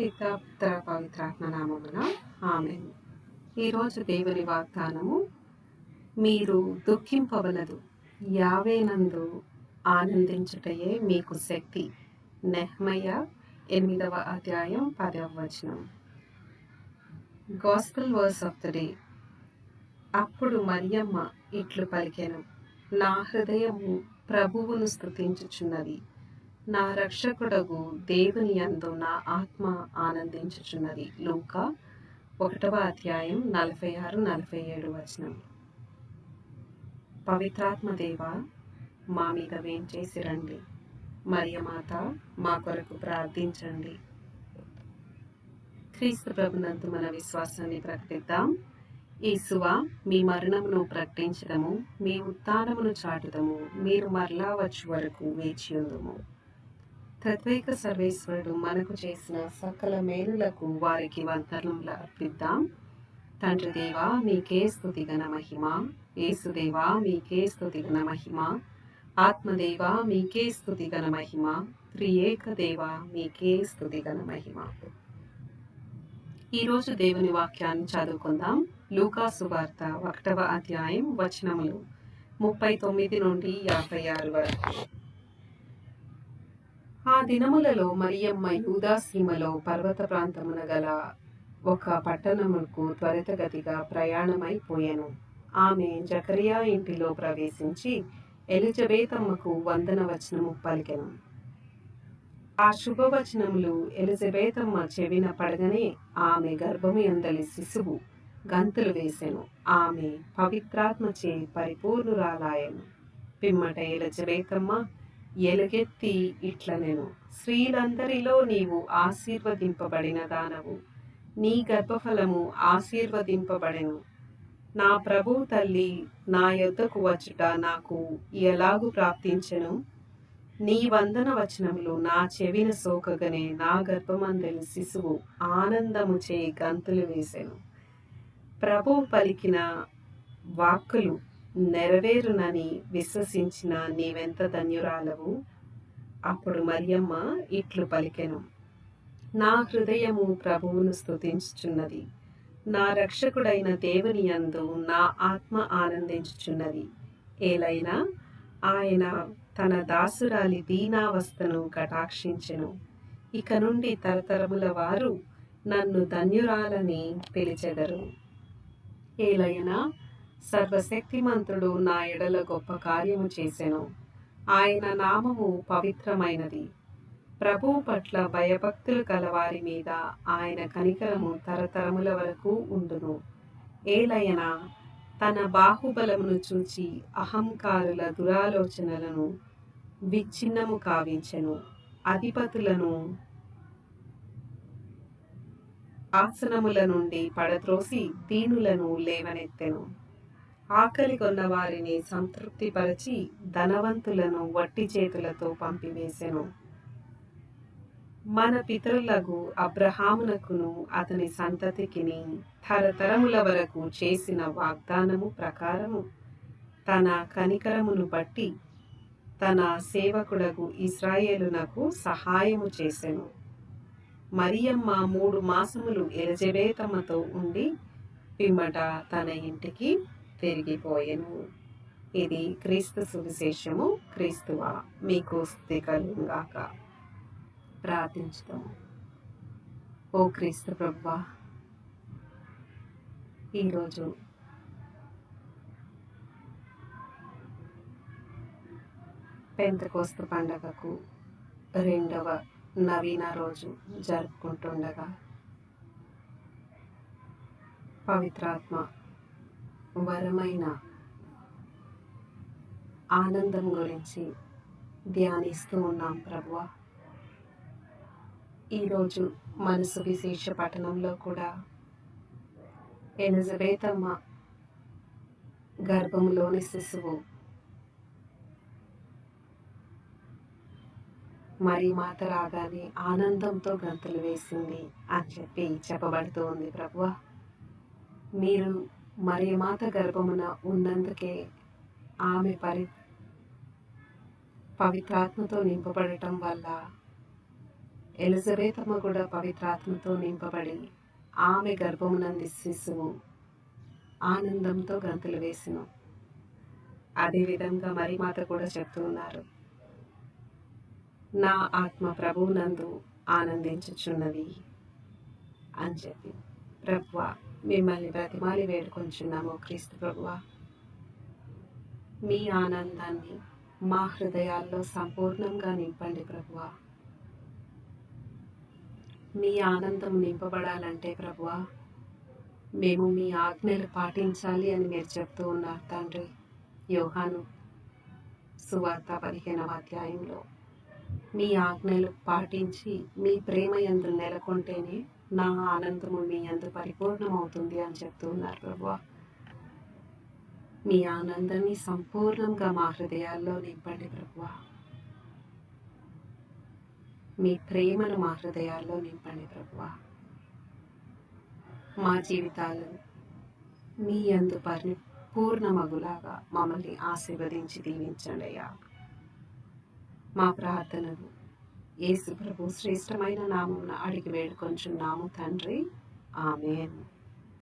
పిత పుత్ర పవిత్రాత్మ నామమున ఆమె ఈరోజు దేవుని వాగ్దానము మీరు దుఃఖింపవలదు యావేనందు ఆనందించుటయే మీకు శక్తి. నెహ్మయ్య ఎనిమిదవ అధ్యాయం పదవ వచనం. Gospel verse of the day అప్పుడు మరియమ్మ ఇట్లు పలికెను నా హృదయము ప్రభువును స్థుతించుచున్నది నా రక్షకుడగు దేవుని అందు నా ఆత్మ ఆనందించుచున్నది. లూక ఒకటవ అధ్యాయం నలభై ఆరు నలభై ఏడు వచనం. పవిత్రాత్మ దేవ మా మీద వేంచేసి రండి. మరియమాత మా కొరకు ప్రార్థించండి. క్రీస్తు ప్రభునందు మన విశ్వాసాన్ని ప్రకటిద్దాం. ఈసువ మీ మరణమును ప్రకటించడము మీ ఉత్థానమును చాటుదము మీరు మరలా వచ్చు వరకు వేచి ఉందము. తద్వైక సర్వేశ్వరుడు మనకు చేసిన సకల మేలులకు వారికి వంతనములు అర్పిద్దాం. తండ్రి దేవా మీకే స్థుతిగన మహిమ. ఏసుదేవా మీకే స్థుతిగన మహిమ. ఆత్మదేవా మీకే స్థుతిగన మహిమ. త్రియేక దేవా మీకే స్థుతిగన మహిమ. ఈరోజు దేవుని వాక్యాన్ని చదువుకుందాం. లూకాసు వార్త ఒకటవ అధ్యాయం వచనములు ముప్పై తొమ్మిది నుండి యాభై ఆరు వరకు. ఆ దినములలో మరియమ్మ యూదాసీమలో పర్వత ప్రాంతమున గల ఒక పట్టణమునకు త్వరితగతిగా ప్రయాణమైపోయాను ఆమె జకరియా ఇంటిలో ప్రవేశించి ఎలిజబేతమ్మకు వందన వచనము పలికెను. ఆ శుభవచనములు ఎలిజబేతమ్మ చెవిన పడగనే ఆమె గర్భము ఎందలి శిశువు గంతులు వేసెను. ఆమె పవిత్రాత్మచే పరిపూర్ణురాలాయను. పిమ్మట ఎలిజబేతమ్మ ఎలుగెత్తి ఇట్లనెను. స్త్రీలందరిలో నీవు ఆశీర్వదింపబడిన దానవు. నీ గర్భఫలము ఆశీర్వదింపబడెను. నా ప్రభు తల్లి నా యొద్దకు వచ్చుట నాకు ఎలాగు ప్రాప్తించెను? నీ వందన వచనములు నా చెవిన సోకగనే నా గర్భమందలి శిశువు ఆనందము చేయి గంతులు వేసెను. ప్రభు పలికిన వాక్కులు నెరవేరునని విశ్వసించిన నీవెంత ధన్యురాలవు? అప్పుడు మరియమ్మ ఇట్లు పలికెను. నా హృదయము ప్రభువును స్తుతించుచున్నది. నా రక్షకుడైన దేవుని యందు నా ఆత్మ ఆనందించుచున్నది. ఏలైనా ఆయన తన దాసురాలి దీనావస్థను కటాక్షించెను. ఇక నుండి తరతరముల వారు నన్ను ధన్యురాలని పిలిచెదరు. ఏలైనా సర్వశక్తిమంతుడు నా ఎడల గొప్ప కార్యము చేసెను. ఆయన నామము పవిత్రమైనది. ప్రభువు పట్ల భయభక్తులు కలవారి మీద ఆయన కనికరము తరతరముల వరకు ఉండును. ఏలయన తన బాహుబలమును చూచి అహంకారుల దురాలోచనలను విచ్ఛిన్నము కావించెను. అధిపతులను ఆసనముల నుండి పడత్రోసి దీనులను లేవనెత్తెను. ఆకలి కొన్న వారిని సంతృప్తిపరచి ధనవంతులను వట్టి చేతులతో పంపివేసెను. మన పితరులకు అబ్రహామునకును అతని సంతతికిని తరతరముల వరకు చేసిన వాగ్దానము ప్రకారము తన కనికరమును బట్టి తన సేవకుడకు ఇస్రాయేలునకు సహాయము చేసెను. మరియమ్మ మూడు మాసములు ఎలజబేతమ్మతో ఉండి పిమ్మట తన ఇంటికి తిరిగిపోయెను ఇది క్రీస్తు సువిశేషము. క్రీస్తువా మీకు స్థితి కలుగాక ఓ క్రీస్తు ప్రభా ఈరోజు పెంతకోస్తు పండగకు రెండవ నవీన రోజు జరుపుకుంటుండగా పవిత్రాత్మ వరమైన ఆనందం గురించి ధ్యానిస్తూ ఉన్నాం ప్రభువ. ఈరోజు మనసు విశేష పట్టణంలో కూడా ఎలిజబేతమ్మ గర్భంలోని శిశువు మరి మాత రాగానే ఆనందంతో గంతులు వేసింది అని చెప్పి చెప్పబడుతూ ఉంది ప్రభువ. మీరు మరియమాత గర్భమున ఉన్నందుకే ఆమె పరి పవిత్రాత్మతో నింపబడటం వల్ల ఎలిజబెతమ్మ కూడా పవిత్రాత్మతో నింపబడి ఆమె గర్భమునంది శిశువు ఆనందంతో గంతులు వేసిను. అదేవిధంగా మరి మాత కూడా చెప్తూ ఉన్నారు. నా ఆత్మ ప్రభువునందు ఆనందించుచున్నది అని చెప్పి. ప్రభువ మిమ్మల్ని బ్రతిమాలి వేడుకొంచున్నాము క్రీస్తు ప్రభువ. మీ ఆనందాన్ని మా హృదయాల్లో సంపూర్ణంగా నింపండి ప్రభువ. మీ ఆనందం నింపబడాలంటే ప్రభువ మేము మీ ఆజ్ఞలు పాటించాలి అని మీరు చెప్తూ ఉన్నారు తండ్రి. యోహాను సువార్త పదిహేనవ అధ్యాయంలో మీ ఆజ్ఞలు పాటించి మీ ప్రేమ ఎందు నెలకొంటేనే నా ఆనందము మీ అందు పరిపూర్ణమవుతుంది అని చెప్తూ ఉన్నారు ప్రభు. మీ ఆనందాన్ని సంపూర్ణంగా మా హృదయాల్లో నింపండి ప్రభు. మీ ప్రేమను మా హృదయాల్లో నింపండి ప్రభు. మా జీవితాలు మీ అందు పరిపూర్ణమగులాగా మమ్మల్ని ఆశీర్వదించి దీవించండి అయ్యా. మా ప్రార్థనలు ఏసు ప్రభు శ్రేష్టమైన నామం అడిగి వేడుకొంచున్నాము తండ్రి. ఆమెన్.